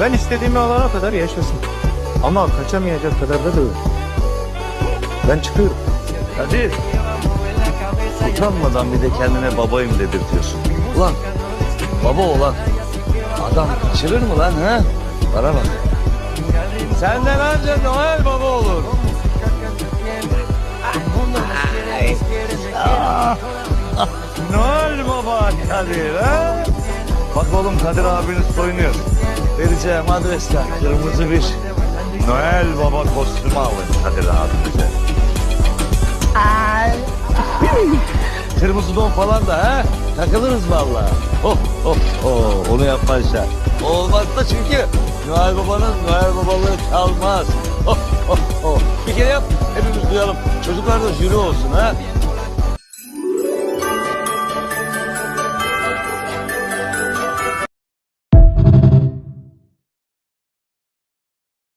Ben istediğimi alana kadar yaşasın. Ama kaçamayacak kadar da değil. Ben çıkıyorum. Kadir. Utanmadan bir de kendine babayım dedirtiyorsun. Ulan baba olan adam kaçırır mı lan ha? Bana bak. Senden anca Noel baba olur. Noel baba Kadir ha? Bak oğlum Kadir abiniz soyunuyor. Vereceğim adresler kırmızı bir Noel baba kostümü alın Kadir abinize. Kırmızı don falan da ha? Takılırız vallahi. Oh oh oh onu yapma sen. Olmaz da çünkü Noel babanın Noel babalığı kalmaz. Oh oh oh. Bir kere yap hepimiz duyalım. Çocuklar da jüri olsun ha.